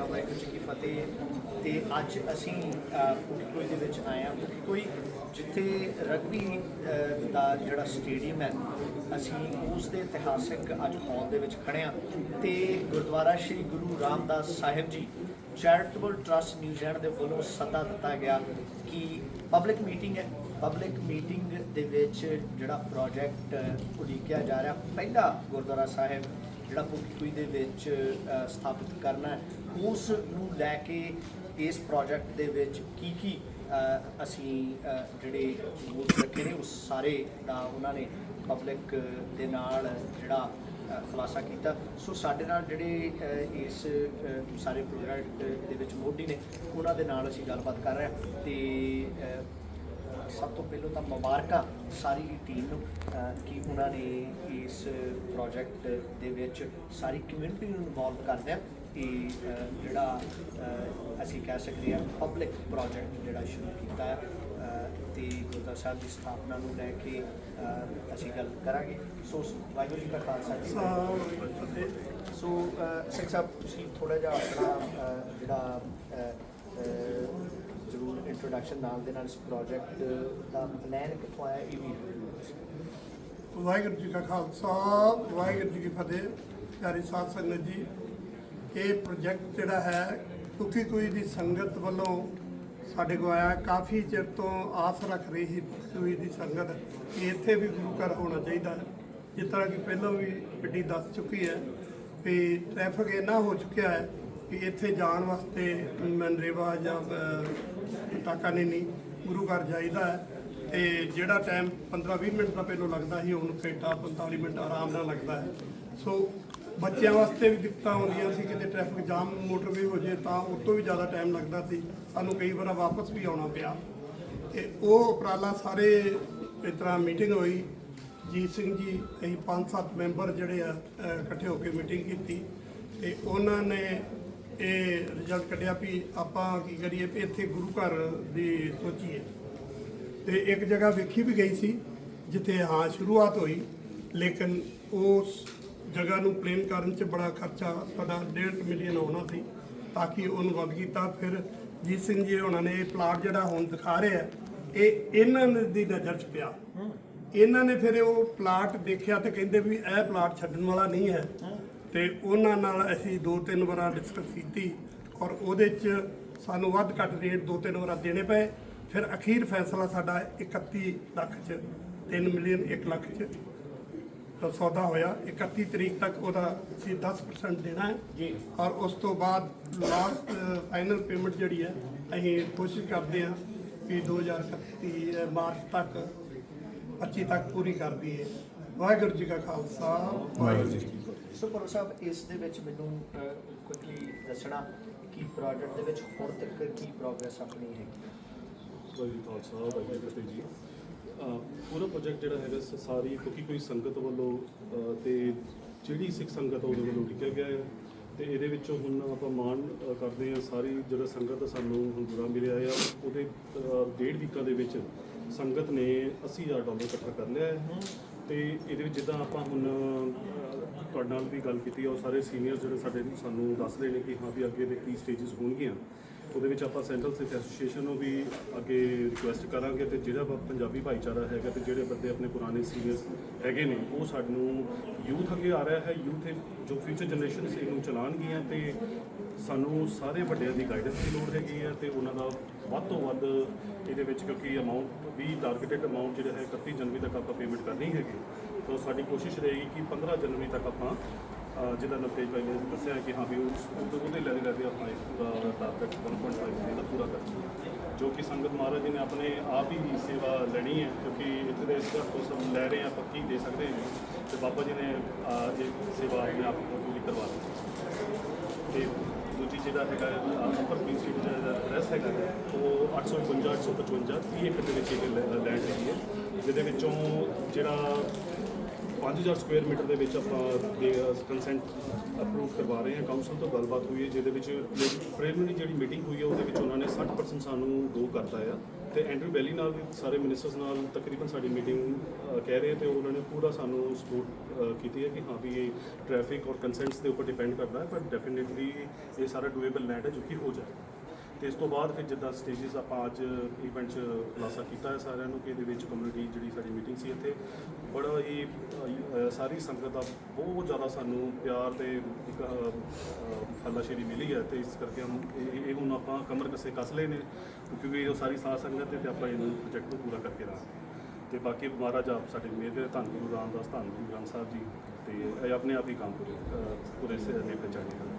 ਵਾਹਿਗੁਰੂ ਜੀ ਕੀ ਫਤਿਹ। ਅਤੇ ਅੱਜ ਅਸੀਂ ਕੋਈ ਦੇ ਵਿੱਚ ਆਏ ਹਾਂ। ਕੋਈ ਜਿੱਥੇ ਰਗਬੀ ਦਾ ਜਿਹੜਾ ਸਟੇਡੀਅਮ ਹੈ, ਅਸੀਂ ਉਸ ਦੇ ਇਤਿਹਾਸਿਕ ਅੱਜ ਹਾਲ ਦੇ ਵਿੱਚ ਖੜੇ ਹਾਂ। ਤੇ ਗੁਰਦੁਆਰਾ ਸ੍ਰੀ Guru Ramdas Sahib ji charitable trust New Zealand ਦੇ ਵੱਲੋਂ ਸੱਦਾ ਦਿੱਤਾ ਗਿਆ ਕਿ ਪਬਲਿਕ ਮੀਟਿੰਗ ਹੈ। ਪਬਲਿਕ ਮੀਟਿੰਗ ਦੇ ਵਿੱਚ ਜਿਹੜਾ ਪ੍ਰੋਜੈਕਟ ਉਲੀਕਿਆ ਜਾ ਰਿਹਾ, ਪਹਿਲਾ ਗੁਰਦੁਆਰਾ ਸਾਹਿਬ ਜਿਹੜਾ ਪੁੱਕੂਈ ਦੇ ਵਿੱਚ ਸਥਾਪਿਤ ਕਰਨਾ ਹੈ, ਉਸ ਨੂੰ ਲੈ ਕੇ ਇਸ ਪ੍ਰੋਜੈਕਟ ਦੇ ਵਿੱਚ ਕੀ ਕੀ ਅਸੀਂ ਜਿਹੜੇ ਗੋਲਸ ਰੱਖੇ ਨੇ, ਉਸ ਸਾਰੇ ਦਾ ਉਹਨਾਂ ਨੇ ਪਬਲਿਕ ਦੇ ਨਾਲ ਜਿਹੜਾ ਖੁਲਾਸਾ ਕੀਤਾ। ਸੋ ਸਾਡੇ ਨਾਲ ਜਿਹੜੇ ਇਸ ਸਾਰੇ ਪ੍ਰੋਜੈਕਟ ਦੇ ਵਿੱਚ ਮੋਢੀ ਨੇ, ਉਹਨਾਂ ਦੇ ਨਾਲ ਅਸੀਂ ਗੱਲਬਾਤ ਕਰ ਰਹੇ ਹਾਂ ਤੇ ਸਭ ਤੋਂ ਪਹਿਲਾਂ ਤਾਂ ਮੁਬਾਰਕਾਂ ਸਾਰੀ ਟੀਮ ਨੂੰ ਕਿ ਉਹਨਾਂ ਨੇ ਇਸ ਪ੍ਰੋਜੈਕਟ ਦੇ ਵਿੱਚ ਸਾਰੀ ਕਮਿਊਨਿਟੀ ਨੂੰ ਇਨਵੋਲਵ ਕਰਦਿਆਂ ਇਹ ਅ, ਜਿਹੜਾ ਅਸੀਂ ਕਹਿ ਸਕਦੇ ਹਾਂ ਪਬਲਿਕ ਪ੍ਰੋਜੈਕਟ ਜਿਹੜਾ ਸ਼ੁਰੂ ਕੀਤਾ ਹੈ ਤੇ ਗੁਰਦੁਆਰਾ ਸਾਹਿਬ ਦੀ ਸਥਾਪਨਾ ਨੂੰ ਲੈ ਕੇ ਅਸੀਂ ਗੱਲ ਕਰਾਂਗੇ ਸੋ ਵਾਹਿਗੁਰੂ ਜੀ ਕਾ ਖਾਲਸਾ ਜੀ ਕੀ। ਸੋ ਸਿੰਘ ਸਾਹਿਬ ਤੁਸੀਂ ਥੋੜਾ ਜਿਹਾ ਆਪਣਾ ਜਿਹੜਾ ਜ਼ਰੂਰ ਇੰਟਰੋਡਕਸ਼ਨ ਨਾਲ ਦੇ ਨਾਲ ਇਸ ਪ੍ਰੋਜੈਕਟ ਦਾ ਪਲਾਨ ਕਿੱਥੋਂ ਆਇਆ, ਇਹ ਵੀ ਵਾਹਿਗੁਰੂ ਜੀ ਕਾ ਖਾਲਸਾ, ਵਾਹਿਗੁਰੂ ਜੀ ਕੀ ਫਤਿਹ। ਪਿਆਰੀ ਸਾਧ ਸੰਗਤ ਜੀ, ਇਹ ਪ੍ਰੋਜੈਕਟ ਜਿਹੜਾ ਹੈ ਕਿਉਂਕਿ ਕੋਈ ਦੀ ਸੰਗਤ ਵੱਲੋਂ ਸਾਡੇ ਕੋਲ ਆਇਆ, ਕਾਫੀ ਚਿਰ ਤੋਂ ਆਸ ਰੱਖ ਰਹੀ ਸੀ ਕੋਈ ਦੀ ਸੰਗਤ ਕਿ ਇੱਥੇ ਵੀ ਗੁਰੂ ਘਰ ਹੋਣਾ ਚਾਹੀਦਾ ਹੈ। ਜਿਸ ਤਰ੍ਹਾਂ ਕਿ ਪਹਿਲਾਂ ਵੀ ਗੱਡੀ ਦੱਸ ਚੁੱਕੀ ਹੈ ਵੀ ਟ੍ਰੈਫਿਕ ਇੰਨਾ ਹੋ ਚੁੱਕਿਆ ਹੈ ਕਿ ਇੱਥੇ ਜਾਣ ਵਾਸਤੇ ਮਨਰੇਵਾ ਜਾਂ ਟਾਕਾ ਨਹੀਂ ਨਹੀਂ, ਗੁਰੂ ਘਰ ਜਾਈਦਾ ਹੈ। ਤੇ ਜਿਹੜਾ ਟਾਈਮ 15-20 ਮਿੰਟ ਦਾ ਪਹਿਲਾਂ ਲੱਗਦਾ ਸੀ, ਹੁਣ ਘੰਟਾ 45 ਮਿੰਟ ਆਰਾਮ ਨਾਲ ਲੱਗਦਾ ਹੈ। ਸੋ ਬੱਚਿਆਂ ਵਾਸਤੇ ਵੀ ਦਿੱਕਤਾਂ ਆਉਂਦੀਆਂ ਸੀ, ਕਿਤੇ ਟ੍ਰੈਫਿਕ ਜਾਮ ਮੋਟਰਵੇ ਹੋ ਜੇ ਤਾਂ ਉਸ ਤੋਂ ਵੀ ਜ਼ਿਆਦਾ ਟਾਈਮ ਲੱਗਦਾ ਸੀ। ਸਾਨੂੰ ਕਈ ਵਾਰ ਵਾਪਸ ਵੀ ਆਉਣਾ ਪਿਆ। ਤੇ ਉਹ ਉਪਰਾਲਾ ਸਾਰੇ ਇਸ ਤਰ੍ਹਾਂ ਮੀਟਿੰਗ ਹੋਈ। ਜੀਤ ਸਿੰਘ ਜੀ, ਅਸੀਂ ਪੰਜ ਸੱਤ ਮੈਂਬਰ ਜਿਹੜੇ ਆ ਇਕੱਠੇ ਹੋ ਕੇ ਮੀਟਿੰਗ ਕੀਤੀ। ਤੇ ਉਹਨਾਂ ਨੇ ਇਹ ਰਿਜ਼ਲਟ ਕੱਢਿਆ ਵੀ ਆਪਾਂ ਕੀ ਕਰੀਏ ਵੀ ਇੱਥੇ ਗੁਰੂ ਘਰ ਦੀ ਸੋਚੀਏ। ਤੇ ਇੱਕ ਜਗ੍ਹਾ ਵੇਖੀ ਵੀ ਗਈ ਸੀ ਜਿੱਥੇ ਹਾਂ ਸ਼ੁਰੂਆਤ ਹੋਈ ਲੇਕਿਨ ਉਸ ਜਗ੍ਹਾ ਨੂੰ ਪਲੇਨ ਕਰਨ 'ਚ ਬੜਾ ਖਰਚਾ ਸਾਡਾ 1.5 ਮਿਲੀਅਨ ਆਉਣਾ ਸੀ ਤਾਂ ਕਿ ਉਹਨੂੰ ਵੱਧ ਕੀਤਾ। ਫਿਰ ਜੀਤ ਸਿੰਘ ਜੀ ਉਹਨਾਂ ਨੇ ਇਹ ਪਲਾਟ ਜਿਹੜਾ ਹੁਣ ਦਿਖਾ ਰਹੇ ਇਹ ਇਹਨਾਂ ਦੀ ਨਜ਼ਰ 'ਚ ਪਿਆ। ਇਹਨਾਂ ਨੇ ਫਿਰ ਉਹ ਪਲਾਟ ਦੇਖਿਆ ਤੇ ਕਹਿੰਦੇ ਵੀ ਇਹ ਪਲਾਟ ਛੱਡਣ ਵਾਲਾ ਨਹੀਂ ਹੈ। ਤੇ ਉਹਨਾਂ ਨਾਲ ਅਸੀਂ ਦੋ ਤਿੰਨ ਵਾਰਾਂ ਡਿਸਕਸ ਕੀਤੀ ਔਰ ਉਹਦੇ 'ਚ ਸਾਨੂੰ ਵੱਧ ਘੱਟ ਰੇਟ ਦੋ ਤਿੰਨ ਵਾਰਾਂ ਦੇਣੇ ਪਏ। ਫਿਰ ਅਖੀਰ ਫੈਸਲਾ ਸਾਡਾ 31 ਲੱਖ 'ਚ 3 ਮਿਲੀਅਨ 1 ਲੱਖ 'ਚ ਤਾਂ ਸੌਦਾ ਹੋਇਆ। 31 ਤਰੀਕ ਤੱਕ ਉਹਦਾ ਅਸੀਂ 10% ਦੇਣਾ ਹੈ। ਜੀ। ਔਰ ਉਸ ਤੋਂ ਬਾਅਦ ਲਾਸਟ ਫਾਈਨਲ ਪੇਮੈਂਟ ਜਿਹੜੀ ਹੈ ਅਸੀਂ ਕੋਸ਼ਿਸ਼ ਕਰਦੇ ਹਾਂ ਕਿ 2031 ਮਾਰਚ ਤੱਕ 25 ਤੱਕ ਪੂਰੀ ਕਰ ਦਈਏ। ਵਾਹਿਗੁਰੂ ਜੀ ਕਾ ਖਾਲਸਾ ਵਾਹਿਗੁਰੂ ਜੀ ਕੀ ਸੋ ਪਰ ਸਾਹਿਬ ਇਸ ਦੇ ਵਿੱਚ ਮੈਨੂੰ ਕੁਇਕਲੀ ਦੱਸਣਾ ਕਿ ਪ੍ਰੋਜੈਕਟ ਦੇ ਵਿੱਚ ਹੁਣ ਤੱਕ ਕੀ ਪ੍ਰੋਗਰੈਸ ਆਪਣੀ ਹੈਗੀ ਵਾਹਿਗੁਰੂ ਜੀ ਕਾ ਖਾਲਸਾ ਵਾਹਿਗੁਰੂ ਫਤਿਹ ਜੀ ਪੂਰਾ ਪ੍ਰੋਜੈਕਟ ਜਿਹੜਾ ਹੈਗਾ ਸਾਰੀ ਕਿਉਂਕਿ ਕੋਈ ਸੰਗਤ ਵੱਲੋਂ ਤੇ ਜਿਹੜੀ ਸਿੱਖ ਸੰਗਤ ਉਹਦੇ ਵੱਲੋਂ ਲਿਖਿਆ ਗਿਆ ਹੈ ਤੇ ਇਹਦੇ ਵਿੱਚੋਂ ਹੁਣ ਆਪਾਂ ਮਾਣ ਕਰਦੇ ਹਾਂ ਸਾਰੀ ਜਿਹੜਾ ਸੰਗਤ ਸਾਨੂੰ ਹੁਣ ਜੁੜਾ ਮਿਲਿਆ ਆ ਉਹਦੇ ਡੇਢ ਵੀਕਾਂ ਦੇ ਵਿੱਚ ਸੰਗਤ ਨੇ 80000 ਡਾਲਰ ਇਕੱਠਾ ਕਰ ਲਿਆ ਹੈ। ਤੇ ਇਹਦੇ ਵਿੱਚ ਜਿੱਦਾਂ ਆਪਾਂ ਹੁਣ ਤੁਹਾਡੇ ਨਾਲ ਵੀ ਗੱਲ ਕੀਤੀ ਆ, ਉਹ ਸਾਰੇ ਸੀਨੀਅਰ ਜਿਹੜੇ ਸਾਡੇ ਸਾਨੂੰ ਦੱਸ ਰਹੇ ਨੇ ਕਿ ਹਾਂ ਵੀ ਅੱਗੇ ਦੇ ਕੀ ਸਟੇजेस ਹੋਣਗੀਆਂ। ਉਹਦੇ ਵਿੱਚ ਆਪਾਂ ਸੈਂਟਰਲ ਸਿੱਖ ਐਸੋਸੀਏਸ਼ਨ ਨੂੰ ਵੀ ਅੱਗੇ ਰਿਕੁਐਸਟ ਕਰਾਂਗੇ ਤੇ ਜਿਹੜਾ ਪ- ਪੰਜਾਬੀ ਭਾਈਚਾਰਾ ਹੈਗਾ ਤੇ ਜਿਹੜੇ ਬੰਦੇ ਆਪਣੇ ਪੁਰਾਣੇ ਸੀਨੀਅਰਸ ਹੈਗੇ ਨੇ, ਉਹ ਸਾਨੂੰ ਯੂਥ ਅੱਗੇ ਆ ਰਿਹਾ ਹੈ ਯੂਥ ਜੋ ਫਿਊਚਰ ਜਨਰੇਸ਼ਨਸ ਇਹਨੂੰ ਚਲਾਉਣਗੀਆਂ ਤੇ ਸਾਨੂੰ ਸਾਰੇ ਵੱਡਿਆਂ ਦੀ ਗਾਈਡੈਂਸ ਦੀ ਲੋੜ ਹੈਗੀ ਹੈ ਤੇ ਉਹਨਾਂ ਦਾ ਵੱਧ ਤੋਂ ਵੱਧ ਇਹਦੇ ਵਿੱਚ ਕਿਉਂਕਿ ਅਮਾਉਂਟ ਵੀ ਟਾਰਗੇਟਡ ਅਮਾਉਂਟ ਜਿਹੜਾ ਹੈ 31 ਜਨਵਰੀ ਤੱਕ ਆਪਾਂ ਪੇਮੈਂਟ ਕਰਨੀ ਹੈਗੀ। ਤਾਂ ਸਾਡੀ ਕੋਸ਼ਿਸ਼ ਰਹੇਗੀ ਕਿ 15 ਜਨਵਰੀ ਤੱਕ ਆਪਾਂ ਜਿਹਦਾ ਨਤੇਜ ਭਾਈ ਨੇ ਦੱਸਿਆ ਕਿ ਹਾਂ ਵੀ ਉਸ ਉਹਦੇ- ਉਹਦੇ ਲੈਵਲ ਲੈ ਕੇ ਆਪਾਂ ਪੂਰਾ ਟਾਰਗੇਟ 1.5 ਦਾ ਪੂਰਾ ਕਰਨਾ ਜੋ ਕਿ ਸੰਗਤ ਮਹਾਰਾਜ ਜੀ ਨੇ ਆਪਣੇ ਆਪ ਹੀ ਸੇਵਾ ਲੈਣੀ ਹੈ ਕਿਉਂਕਿ ਇੱਥੇ ਦੇ ਇਸ ਤੋਂ ਸਭ ਲੈ ਰਹੇ ਆ ਪੱਕੀ ਦੇ ਸਕਦੇ ਨੇ ਤੇ ਬਾਬਾ ਜੀ ਨੇ ਇਹ ਸੇਵਾ ਆਪਣੇ ਆਪ ਪੂਰੀ ਕਰਵਾ ਦਿੱਤੀ। ਤੇ ਦੂਜੀ ਜਿਹੜਾ ਹੈਗਾ ਅਪਰ ਪੀਸ ਸਟਰੀਟ ਦਾ ਐਡਰੈਸ ਹੈਗਾ ਹੈ, ਉਹ 852 855 30 ਏਕੜ ਦੇ ਵਿੱਚ ਇਹ ਲੈਂਡ ਹੈਗੀ ਹੈ। ਜਿਹਦੇ ਵਿੱਚੋਂ ਜਿਹੜਾ 5000 ਸਕੁਅਰ ਮੀਟਰ ਦੇ ਵਿੱਚ ਆਪਾਂ ਕੰਸੈਂਟ ਅਪਰੂਵ ਕਰਵਾ ਰਹੇ ਹਾਂ। ਕਾਉਂਸਲ ਤੋਂ ਗੱਲਬਾਤ ਹੋਈ ਹੈ, ਜਿਹਦੇ ਵਿੱਚ ਪ੍ਰੀਲਿਮਿਨਰੀ ਜਿਹੜੀ ਮੀਟਿੰਗ ਹੋਈ ਹੈ, ਉਹਦੇ ਵਿੱਚ ਉਹਨਾਂ ਨੇ 60% ਸਾਨੂੰ ਗੋ ਕਰਤਾ ਆ। ਤੇ ਐਂਡਰੂ ਵੈਲੀ ਨਾਲ ਵੀ ਸਾਰੇ ਮਿਨਿਸਟਰਸ ਨਾਲ ਤਕਰੀਬਨ ਸਾਡੀ ਮੀਟਿੰਗ ਕਹਿ ਰਹੇ ਤੇ ਉਹਨਾਂ ਨੇ ਪੂਰਾ ਸਾਨੂੰ ਸਪੋਰਟ ਕੀਤੀ ਹੈ ਕਿ ਹਾਂ ਵੀ ਇਹ ਟ੍ਰੈਫਿਕ ਔਰ ਕੰਸੈਂਟਸ ਦੇ ਉੱਪਰ ਡਿਪੈਂਡ ਕਰਦਾ ਹੈ ਪਰ ਡੈਫੀਨਿਟਲੀ ਇਹ ਸਾਰਾ ਡੂਏਬਲ ਲੈਂਡ ਹੈ ਜੋ ਕਿ ਹੋ ਜਾਏ। ਤੇ ਇਸ ਤੋਂ ਬਾਅਦ ਫਿਰ ਜਿੱਦਾਂ ਸਟੇजेस ਆਪਾਂ ਅੱਜ ਇਵੈਂਟ 'ਚ ਖੁਲਾਸਾ ਕੀਤਾ ਹੈ ਸਾਰਿਆਂ ਨੂੰ ਕਿ ਇਹਦੇ ਵਿੱਚ ਕਮਿਊਨਿਟੀ ਜਿਹੜੀ ਸਾਡੀ ਮੀਟਿੰਗ ਸੀ ਇੱਥੇ ਬੜਾ ਹੀ ਅ, ਸਾਰੀ ਸੰਗਤ ਦਾ ਬਹੁਤ ਜ਼ਿਆਦਾ ਸਾਨੂੰ ਪਿਆਰ ਤੇ ਇੱਕ ਹੱਲਾਸ਼ੇਰੀ ਮਿਲੀ ਹੈ ਤੇ ਇਸ ਕਰਕੇ ਹਮ ਇਹ ਇਹ ਹੁਣ ਆਪਾਂ ਕਮਰ ਕਸੇ ਕੱਸ ਲਏ ਨੇ ਕਿਉਂਕਿ ਉਹ ਸਾਰੀ ਸਾਧ ਸੰਗਤ ਹੈ ਤੇ ਆਪਾਂ ਇਹਨੂੰ ਪ੍ਰੋਜੈਕਟ ਨੂੰ ਪੂਰਾ ਕਰਕੇ ਰਹਾਂਗੇ ਤੇ ਬਾਕੀ ਮਹਾਰਾਜ ਆਪ ਸਾਡੇ ਮੇਰ ਦੇ ਧੰਨ ਗੁਰੂ ਰਾਮਦਾਸ ਧੰਨ ਗੁਰੂ ਗ੍ਰੰਥ ਸਾਹਿਬ ਜੀ ਤੇ ਇਹ ਆਪਣੇ ਆਪ ਹੀ ਕੰਮ ਪੂਰੇ ਅ, ਪੂਰੇ ਸੇ ਨਿਪਟ ਜਾਣਗੇ